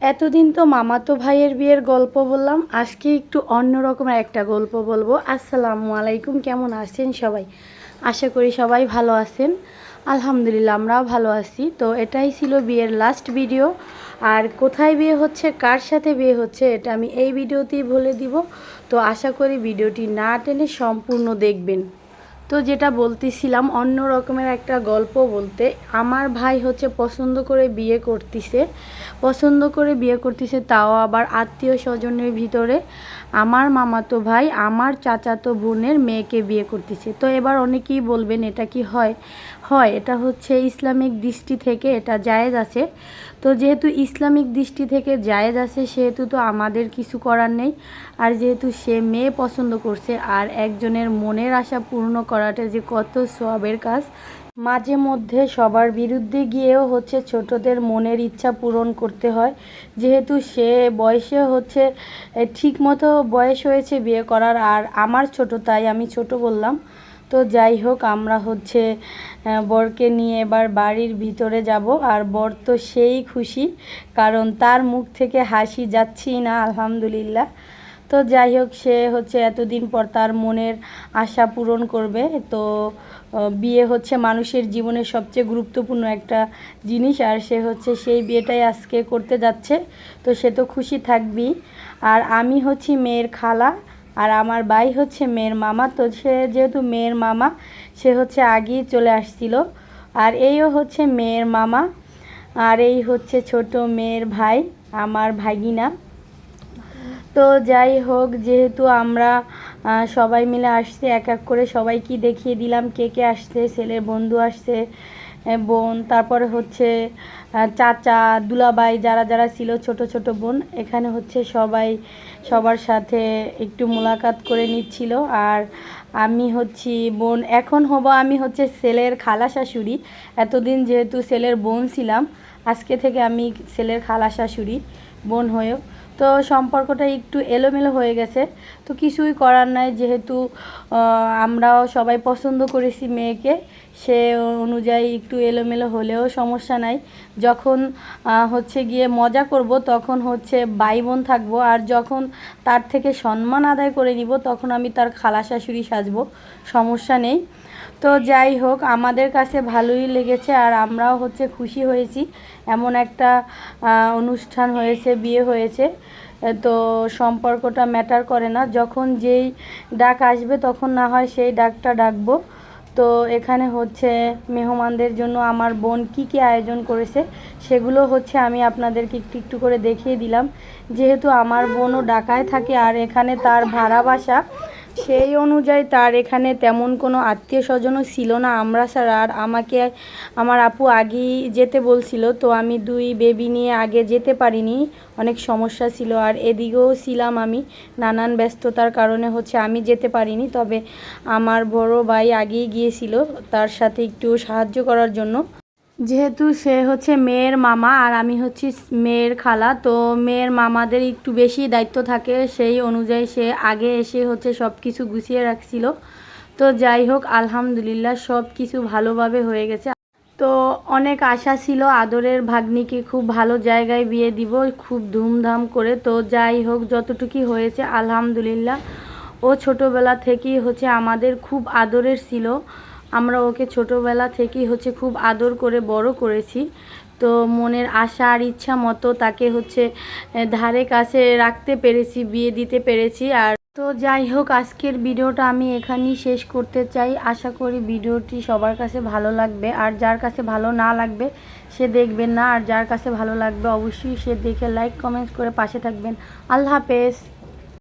এতদিন তো মামাতো ভাইয়ের বিয়ের গল্প বললাম, আজকে একটু অন্য রকমের একটা গল্প বলব। আসসালামু আলাইকুম, কেমন আছেন সবাই? আশা করি সবাই ভালো আছেন। আলহামদুলিল্লাহ, আমরাও ভালো আছি। তো এটাই ছিল বিয়ের লাস্ট ভিডিও আর কোথায় বিয়ে হচ্ছে, কার সাথে বিয়ে হচ্ছে, এটা আমি এই ভিডিওতেই বলে দিব। তো আশা করি ভিডিওটি না টেনে সম্পূর্ণ দেখবেন। তো যেটা বলতেছিলাম, অন্য রকমের একটা গল্প বলতে, আমার ভাই হচ্ছে পছন্দ করে বিয়ে করতেছে। পছন্দ করে বিয়ে করতেছে তাও আবার আত্মীয় স্বজনের ভিতরে। আমার মামাতো ভাই, আমার চাচাতো বোনের মেয়েকে বিয়ে করতেছে। তো এবার অনেকেই বলবেন, এটা কি হয়? হয়, এটা হচ্ছে ইসলামিক দৃষ্টি থেকে এটা জায়েজ আছে। তো যেহেতু ইসলামিক দৃষ্টি থেকে জায়েজ আছে, সেহেতু তো আমাদের কিছু করার নেই। আর যেহেতু সে মেয়ে পছন্দ করছে, আর একজনের মনের আশা পূর্ণ করাটা যে কত সবের কাজ, মাঝে মধ্যে সবার বিরুদ্ধে গিয়েও হচ্ছে ছোটদের মনের ইচ্ছা পূরণ করতে হয়। যেহেতু সে বয়সে হচ্ছে ঠিক মতো বয়স হয়েছে বিয়ে করার, আর আমার ছোট, তাই আমি ছোট বললাম। তো যাই হোক, আমরা হচ্ছে বরকে নিয়ে এবার বাড়ির ভিতরে যাব। আর বর তো সেই খুশি, কারণ তার মুখ থেকে হাসি যাচ্ছি না, আলহামদুলিল্লাহ। তো যাই হোক, সে হচ্ছে এতদিন পর তার মনের আশা পূরণ করবে। তো বিয়ে হচ্ছে মানুষের জীবনের সবচেয়ে গুরুত্বপূর্ণ একটা জিনিস, আর সে হচ্ছে সেই বিয়েটাই আজকে করতে যাচ্ছে। তো সে তো খুশি থাকবি আর আমি হচ্ছি মেয়ের খালা। আর আমার ভাই হচ্ছে মেয়ের মামা। তো সে যেহেতু মেয়ের মামা, সে হচ্ছে আগেই চলে আসছিল। আর এইও হচ্ছে মেয়ের মামা। আর এই হচ্ছে ছোট মেয়ের ভাই, আমার ভাগিনা। তো যাই হোক, যেহেতু আমরা সবাই মিলে আসছে, এক এক করে সবাইকে দেখিয়ে দিলাম কে কে আসছে, ছেলের বন্ধু আসছে বোন, তারপরে হচ্ছে চাচা দুলাবাই যারা যারা ছিল, ছোট ছোট বোন, এখানে হচ্ছে সবাই সবার সাথে একটু মোলাকাত করে নিচ্ছিল। আর আমি হচ্ছি বোন, এখন হব আমি হচ্ছে সেলের খালা শাশুড়ি। এতদিন যেহেতু সেলের বোন ছিলাম, আজকে থেকে আমি সেলের খালা শাশুড়ি, বোন হয়েও। তো সম্পর্কটা একটু এলোমেলো হয়ে গেছে, তো কিছুই করার নাই, যেহেতু আমরাও সবাই পছন্দ করেছি মেয়েকে। সে অনুযায়ী একটু এলোমেলো হলেও সমস্যা নাই। যখন হচ্ছে গিয়ে মজা করব, তখন হচ্ছে ভাই বোন থাকব, আর যখন তার থেকে সম্মান আদায় করে নিব, তখন আমি তার খালা শাশুড়ি সাজবো, সমস্যা নেই। তো যাই হোক, আমাদের কাছে ভালোই লেগেছে, আর আমরাও হচ্ছে খুশি হয়েছি। এমন একটা অনুষ্ঠান হয়েছে, বিয়ে হয়েছে, তো সম্পর্কটা ম্যাটার করে না। যখন যেই ডাক আসবে, তখন না হয় সেই ডাকটা ডাকবো। তো এখানে হচ্ছে মেহমানদের জন্য আমার বোন কি কি আয়োজন করেছে সেগুলো হচ্ছে আমি আপনাদেরকে একটু একটু করে দেখিয়ে দিলাম। যেহেতু আমার বোনও ডাকায় থাকে আর এখানে তার ভাড়া বাসা সেই অনুযায়ী তার এখানে তেমন কোনো আত্মীয় স্বজনও ছিল না। আমরা ছাড়া আর আমাকে, আমার আপু আগেই যেতে বলছিল, তো আমি দুই বেবি নিয়ে আগে যেতে পারিনি। অনেক সমস্যা ছিল আর এদিকেও ছিলাম আমি। নানান ব্যস্ততার কারণে হচ্ছে আমি যেতে পারিনি। তবে আমার বড় ভাই আগেই গিয়েছিল তার সাথে একটু সাহায্য করার জন্য। যেহেতু সে হচ্ছে মেয়ের মামা আর আমি হচ্ছি মেয়ের খালা, তো মেয়ের মামাদের একটু বেশি দায়িত্ব থাকে। সেই অনুযায়ী সে আগে এসে হচ্ছে সব কিছু গুছিয়ে রাখছিল। তো যাই হোক, আলহামদুলিল্লাহ সব কিছু ভালোভাবে হয়ে গেছে। তো অনেক আশা ছিল আদরের ভাগ্নিকে খুব ভালো জায়গায় বিয়ে দিব, খুব ধুমধাম করে। তো যাই হোক, যতটুকুই হয়েছে, আলহামদুলিল্লাহ। ও ছোটোবেলা থেকেই হচ্ছে আমাদের খুব আদরের ছিল। আমরা ওকে ছোটোবেলা থেকেই হচ্ছে খুব আদর করে, বড় করেছি। তো মনের আশা আর ইচ্ছা মতো তাকে হচ্ছে ধারে কাছে রাখতে পেরেছি, বিয়ে দিতে পেরেছি। আর তো যাই হোক, আজকের ভিডিওটা আমি এখানেই শেষ করতে চাই। আশা করি ভিডিওটি সবার কাছে ভালো লাগবে। আর যার কাছে ভালো না লাগবে, সে দেখবেন না। আর যার কাছে ভালো লাগবে, অবশ্যই সে দেখে লাইক কমেন্টস করে পাশে থাকবেন। আল্লাহ হাফেজ।